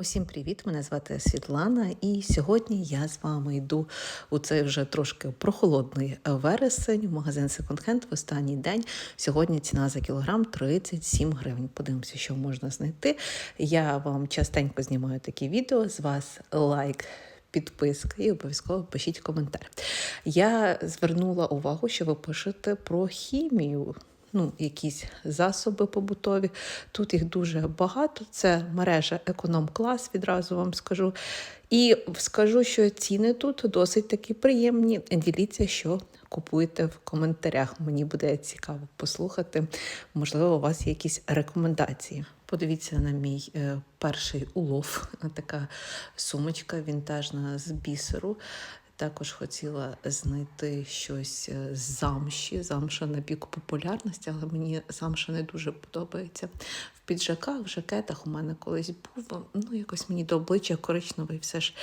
Усім привіт! Мене звати Світлана, і сьогодні я з вами йду у цей вже трошки прохолодний вересень в магазин Second Hand в останній день. Сьогодні ціна за кілограм 37 гривень. Подивимося, що можна знайти. Я вам частенько знімаю такі відео. З вас лайк. Підписка і обов'язково пишіть коментар. Я звернула увагу, що ви пишете про хімію ну, якісь засоби побутові. Тут їх дуже багато. Це мережа економ-клас, відразу вам скажу. І скажу, що ціни тут досить такі приємні. Діліться, що купуєте в коментарях. Мені буде цікаво послухати. Можливо, у вас є якісь рекомендації. Подивіться на мій е, перший улов. Така сумочка вінтажна з бісеру. Також хотіла знайти щось е, з замші. Замша на пік популярності, але мені замша не дуже подобається. В піджаках, в жакетах у мене колись був. Ну, якось мені до обличчя коричневий все ж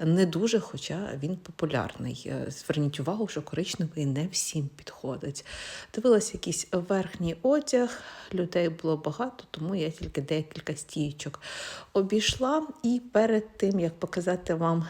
не дуже, хоча він популярний. Е, Зверніть увагу, що коричневий не всім підходить. Дивилась якийсь верхній одяг, людей було багато, тому я тільки декілька стійчок обійшла. І перед тим, як показати вам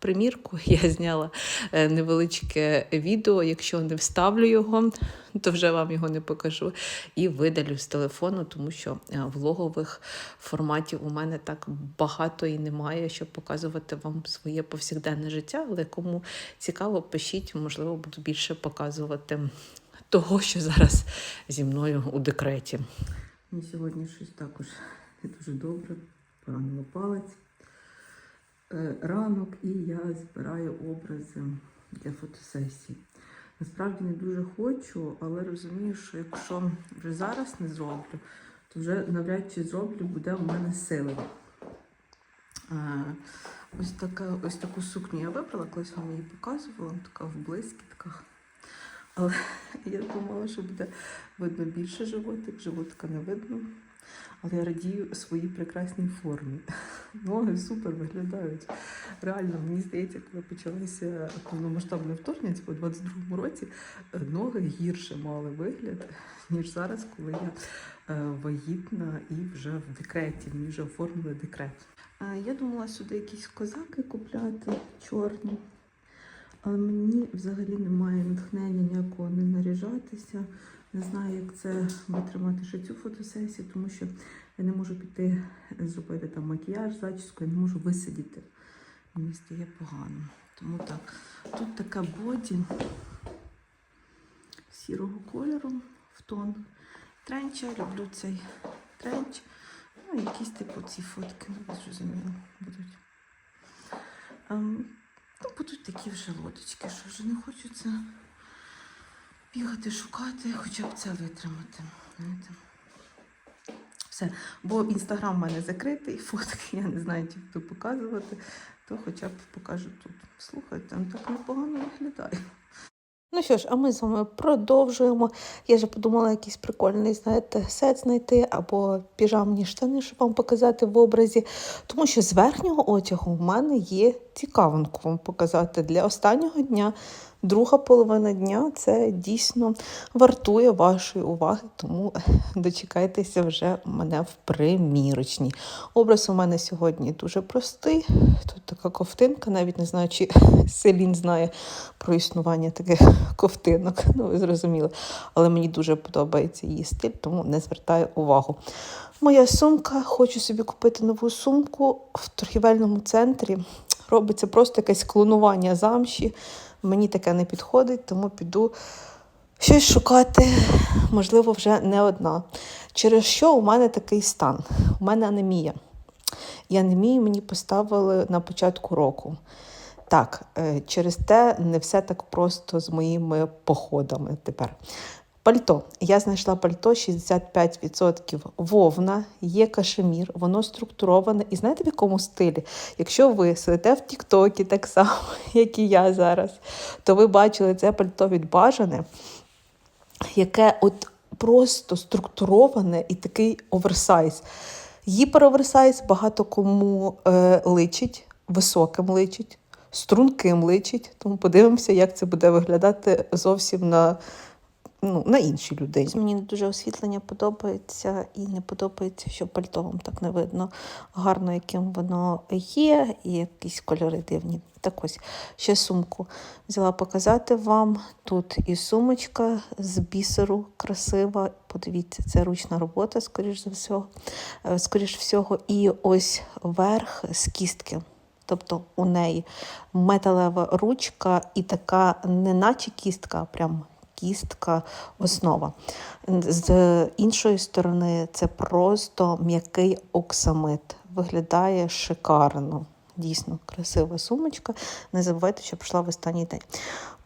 примірку. Я зняла е, невеличке відео. Якщо не вставлю його, то вже вам його не покажу. І видалю з телефону, тому що е, влогових форматів у мене так багато і немає, щоб показувати вам своє повсякденне життя. Але кому цікаво, пишіть, можливо, буду більше показувати того, що зараз зі мною у декреті. Сьогодні щось також не дуже добре, поранила палець. Е, ранок і я збираю образи для фотосесії. Насправді не дуже хочу, але розумію, що якщо вже зараз не зроблю, то вже навряд чи зроблю, буде у мене сили. Е, ось така, ось таку сукню я вибрала, колись вам її показувала, така в блискітках. Але я думала, що буде видно більше животик, животика не видно. Але я радію своїй прекрасній формі. Ноги супер виглядають. Реально, мені здається, коли почалося повномасштабне вторгнення, у 22-му році, ноги гірше мали вигляд, ніж зараз, коли я е, вагітна і вже в декреті, мені вже оформили декрет. Я думала сюди якісь козаки купляти чорні, але мені взагалі немає натхнення ніякого не наряжатися. Не знаю, як це витримати ще цю фотосесію, тому що я не можу піти зробити там макіяж, зачіску, я не можу висидіти. Мені стає погано. Тому так. Тут така боді сірого кольору в тон. Тренч, я люблю цей тренч. Ну, якісь типу ці фотки, ну, зрозуміло, будуть. Ем, ну, будуть такі вже лодочки, що вже не хочеться бігати, шукати, хоча б це витримати. Знаєте. Все. Бо інстаграм в мене закритий, фотки, я не знаю, чи буду показувати, то хоча б покажу тут. Слухайте, там так непогано виглядає. Ну що ж, а ми з вами продовжуємо. Я вже подумала, якийсь прикольний, знаєте, сет знайти або піжамні штани, щоб вам показати в образі. Тому що з верхнього одягу в мене є цікавинку вам показати для останнього дня. Друга половина дня це дійсно вартує вашої уваги, тому дочекайтеся вже мене в примірочній. Образ у мене сьогодні дуже простий. Тут така ковтинка, навіть не знаю, чи Селін знає про існування таких ковтинок. Ну, ви зрозуміли. Але мені дуже подобається її стиль, тому не звертаю увагу. Моя сумка, хочу собі купити нову сумку в торгівельному центрі. Робиться просто якесь клонування замші. Мені таке не підходить, тому піду щось шукати, можливо, вже не одна. Через що у мене такий стан? У мене анемія. І анемію мені поставили на початку року. Так, е, через те не все так просто з моїми походами тепер. Пальто. Я знайшла пальто 65% вовна, є кашемір, воно структуроване. І знаєте, в якому стилі? Якщо ви сидите в Тіктокі так само, як і я зараз, то ви бачили це пальто від бажане, яке от просто структуроване і такий оверсайз. Гіпероверсайз багато кому е, личить, високим личить, струнким личить. Тому подивимося, як це буде виглядати зовсім на ну, на іншій людині. Мені не дуже освітлення подобається і не подобається, що пальто вам так не видно гарно, яким воно є, і якісь кольори дивні. Так ось ще сумку взяла показати вам. Тут і сумочка з бісеру красива. Подивіться, це ручна робота, скоріш за всього. Е, Скоріш всього, і ось верх з кістки. Тобто у неї металева ручка і така, не наче кістка, а прям кістка основа. З іншої сторони, це просто м'який оксамит. Виглядає шикарно. Дійсно красива сумочка. Не забувайте, що прийшла в останній день.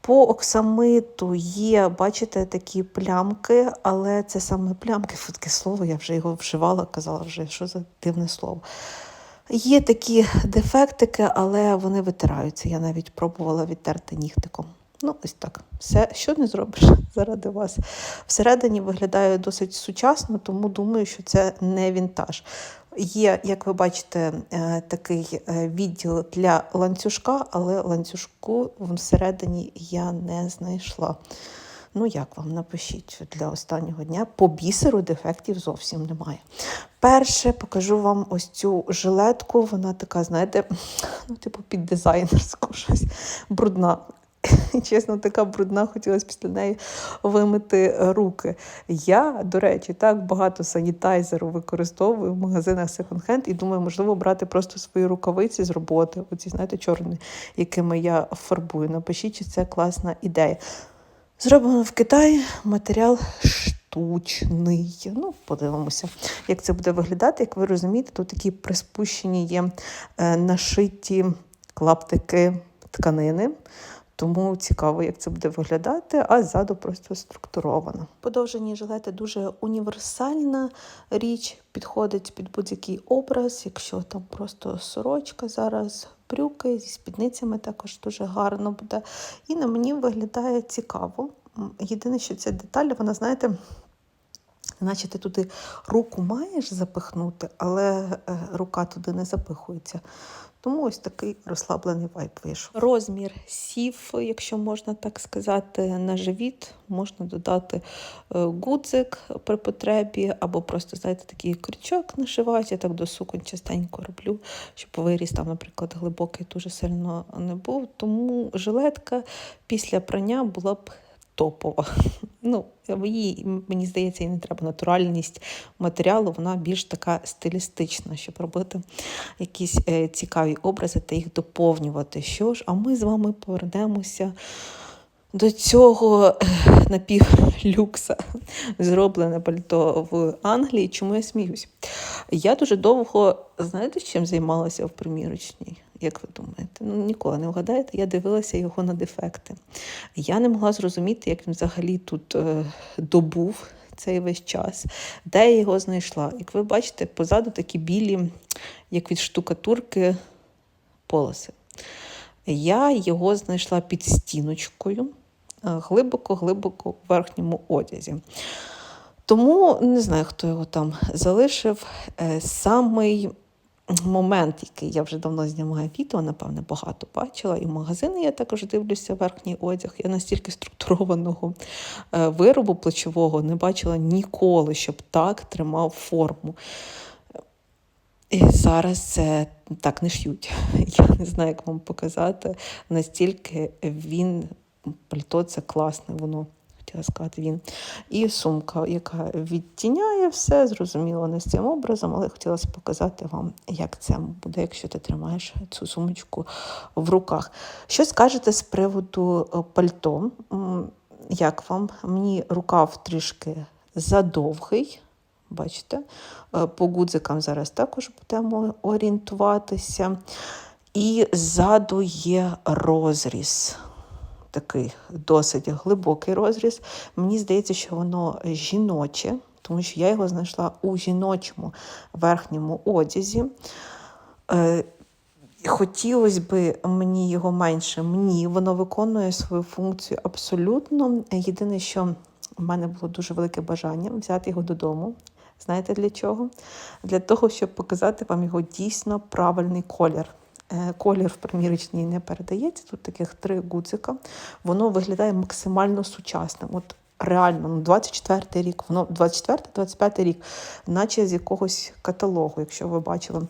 По оксамиту є, бачите, такі плямки, але це саме плямки, таке слово, я вже його вживала, казала вже, що за дивне слово. Є такі дефектики, але вони витираються. Я навіть пробувала відтерти нігтиком. Ну, ось так. Все, що не зробиш заради вас. Всередині виглядає досить сучасно, тому думаю, що це не вінтаж. Є, як ви бачите, е, такий е, відділ для ланцюжка, але ланцюжку всередині я не знайшла. Ну, як вам напишіть для останнього дня? По бісеру дефектів зовсім немає. Перше покажу вам ось цю жилетку. Вона така, знаєте, ну, типу під дизайнерську щось брудна. Чесно, така брудна, хотілося після неї вимити руки. Я, до речі, так багато санітайзеру використовую в магазинах секонд-хенд і думаю, можливо, брати просто свої рукавиці з роботи, оці, знаєте, чорні, якими я фарбую. Напишіть, чи це класна ідея. Зроблено в Китаї матеріал штучний. Ну, подивимося, як це буде виглядати. Як ви розумієте, тут такі приспущені є е, нашиті клаптики тканини. Тому цікаво, як це буде виглядати, а ззаду просто структуровано. Подовжені жилети дуже універсальна річ, підходить під будь-який образ, якщо там просто сорочка зараз, брюки зі спідницями також дуже гарно буде. І на мені виглядає цікаво. Єдине, що ця деталь, вона, знаєте, Наче ти туди руку маєш запихнути, але е, рука туди не запихується. Тому ось такий розслаблений вайб вийшов. Розмір сів, якщо можна так сказати, на живіт можна додати е, гудзик при потребі, або просто, знаєте, такий крючок нашивають. Я так до суконь частенько роблю, щоб виріс там, наприклад, глибокий дуже сильно не був. Тому жилетка після прання була б топова. Ну, їй, мені здається, і не треба натуральність матеріалу, вона більш така стилістична, щоб робити якісь е, цікаві образи та їх доповнювати. Що ж, а ми з вами повернемося до цього е, напівлюкса, зроблене пальто в Англії. Чому я сміюсь? Я дуже довго, знаєте, чим займалася в примірочній? Як ви думаєте? Ну, ніколи не вгадаєте, я дивилася його на дефекти. Я не могла зрозуміти, як він взагалі тут е, добув цей весь час, де я його знайшла. Як ви бачите, позаду такі білі, як від штукатурки, полоси. Я його знайшла під стіночкою, глибоко-глибоко в верхньому одязі. Тому не знаю, хто його там залишив. Е, Самий момент, який я вже давно знімаю відео, напевне, багато бачила. І в магазини я також дивлюся верхній одяг. Я настільки структурованого е, виробу плечового не бачила ніколи, щоб так тримав форму. І зараз це так не ш'ють. Я не знаю, як вам показати. Настільки він, пальто це класне, воно хотіла сказати він. І сумка, яка відтіняє все, зрозуміло, не з цим образом, але хотілося показати вам, як це буде, якщо ти тримаєш цю сумочку в руках. Що скажете з приводу е, пальто? Як вам? Мені рукав трішки задовгий. Бачите, Е, по гудзикам зараз також будемо орієнтуватися. І ззаду є розріз. Такий досить глибокий розріз. Мені здається, що воно жіноче, тому що я його знайшла у жіночому верхньому одязі. Е, Хотілося б мені його менше. Мені воно виконує свою функцію абсолютно. Єдине, що в мене було дуже велике бажання взяти його додому. Знаєте для чого? Для того, щоб показати вам його дійсно правильний колір. Е, Колір в примірочній не передається. Тут таких три гудзика. Воно виглядає максимально сучасним. От реально ну, 24-й рік, воно 24-25 рік, наче з якогось каталогу, якщо ви бачили.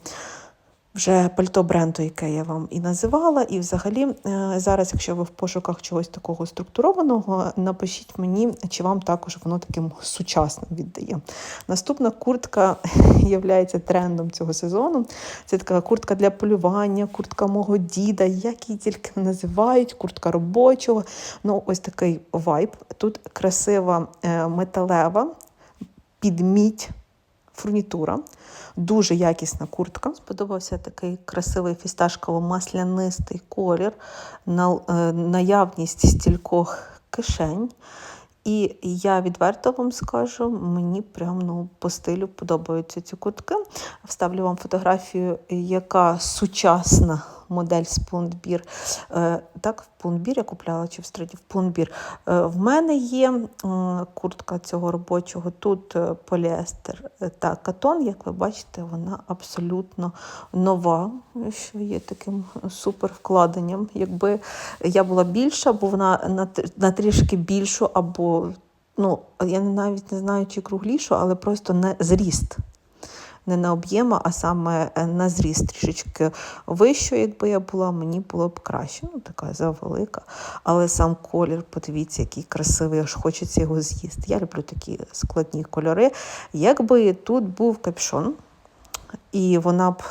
Вже пальто бренду, яке я вам і називала. І взагалі, е, зараз, якщо ви в пошуках чогось такого структурованого, напишіть мені, чи вам також воно таким сучасним віддає. Наступна куртка є трендом цього сезону. Це така куртка для полювання, куртка мого діда, як її тільки називають, куртка робочого. Ну, ось такий вайб. Тут красива е, металева, підмідь фурнітура. Дуже якісна куртка. Сподобався такий красивий фісташково-маслянистий колір, е, наявність стількох кишень. І я відверто вам скажу, мені прямо ну, по стилю подобаються ці куртки. Вставлю вам фотографію, яка сучасна модель з Пунбір. Е, так, в Пунбір я купляла чи в стриді в Пунбір. Е, в мене є куртка цього робочого. Тут е, поліестер та катон. Як ви бачите, вона абсолютно нова, що є таким супер вкладенням. Якби я була більша, бо вона на, на трішки більшу, або ну, я навіть не знаю, чи круглішу, але просто не зріст не на об'єма, а саме е, на зріст трішечки вищою, якби я була, мені було б краще. Ну, така завелика. Але сам колір, подивіться, який красивий, аж хочеться його з'їсти. Я люблю такі складні кольори. Якби тут був капюшон, і вона б.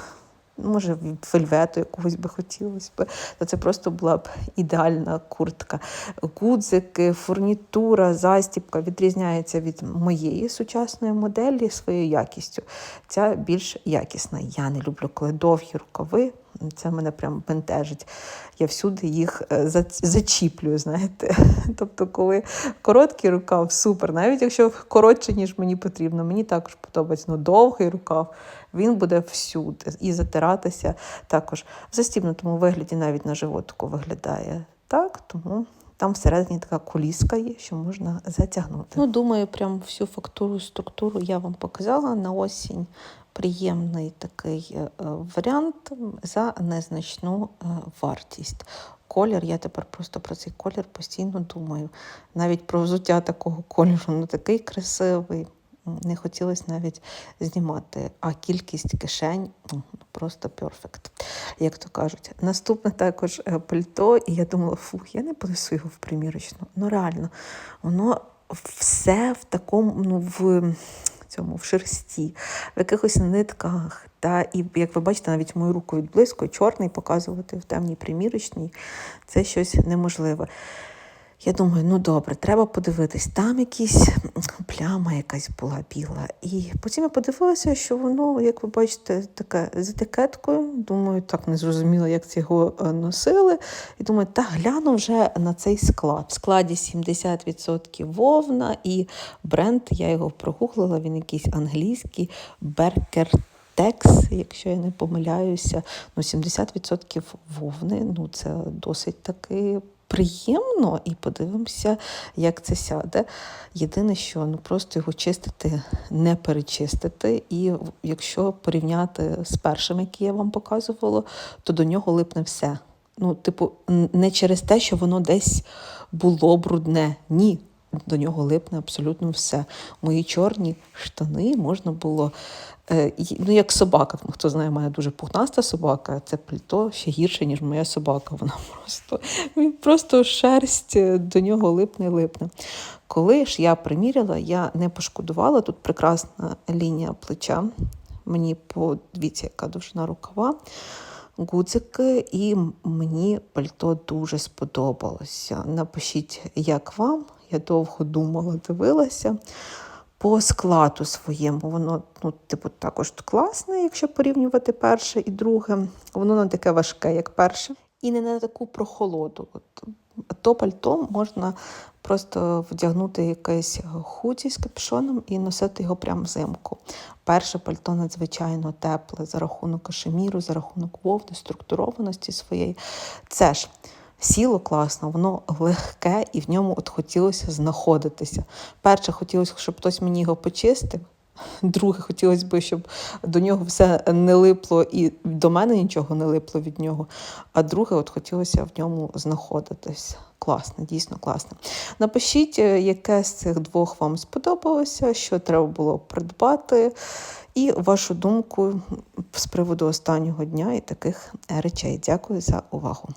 Може, від вельвету якогось би хотілося б, це просто була б ідеальна куртка. Гудзики, фурнітура, застібка відрізняється від моєї сучасної моделі своєю якістю. Ця більш якісна. Я не люблю, коли довгі рукави. Це мене прям бентежить. Я всюди їх е, зачіплюю, знаєте. Тобто, коли короткий рукав, супер, навіть якщо коротше, ніж мені потрібно, мені також подобається. Ну, довгий рукав, він буде всюди. І затиратися також в застібнутому вигляді навіть на животику виглядає так, тому. Там всередині така куліска є, що можна затягнути. Ну, думаю, прям всю фактуру, структуру я вам показала на осінь. Приємний такий е, е, варіант за незначну е, вартість. Колір, я тепер просто про цей колір постійно думаю. Навіть про взуття такого кольору, ну такий красивий. Не хотілося навіть знімати, а кількість кишень просто перфект, як то кажуть. Наступне також пальто, і я думала, фух, я не понесу його в примірочну. Ну реально, воно все в такому, ну в цьому в шерсті, в якихось нитках. Та і як ви бачите, навіть мою руку відблизько, чорний показувати в темній примірочній це щось неможливе. Я думаю, ну добре, треба подивитись. Там якісь пляма якась була біла. І потім я подивилася, що воно, як ви бачите, таке з етикеткою. Думаю, так не зрозуміло, як це його е, носили. І думаю, та гляну вже на цей склад. В складі 70% вовна, і бренд, я його прогуглила, він якийсь англійський Беркер. Текс, якщо я не помиляюся, ну 70% вовни, ну це досить таки приємно, і подивимося, як це сяде. Єдине, що ну просто його чистити, не перечистити. І якщо порівняти з першим, який я вам показувала, то до нього липне все. Ну, типу, не через те, що воно десь було брудне. Ні. До нього липне абсолютно все. Мої чорні штани можна було. Е, ну, як собака. Ну, Хто знає, в дуже пухнаста собака, це пліто ще гірше, ніж моя собака. Вона просто, він просто шерсть е, до нього липне липне. Коли ж я приміряла, я не пошкодувала. Тут прекрасна лінія плеча. Мені подивіться, яка довжина рукава гудзики, і мені пальто дуже сподобалося. Напишіть, як вам. Я довго думала, дивилася. По складу своєму, воно, ну, типу, також класне, якщо порівнювати перше і друге. Воно не таке важке, як перше. І не на таку прохолоду. От, то пальто можна просто вдягнути якесь худі з капюшоном і носити його прямо взимку. Перше пальто надзвичайно тепле за рахунок кашеміру, за рахунок вовни, структурованості своєї. Це ж сіло класно, воно легке і в ньому от хотілося знаходитися. Перше хотілося, щоб хтось мені його почистив. Друге, хотілося б, щоб до нього все не липло і до мене нічого не липло від нього. А друге, от хотілося в ньому знаходитись. Класно, дійсно класно. Напишіть, е, яке з цих двох вам сподобалося, що треба було придбати, і вашу думку з приводу останнього дня і таких речей. Дякую за увагу.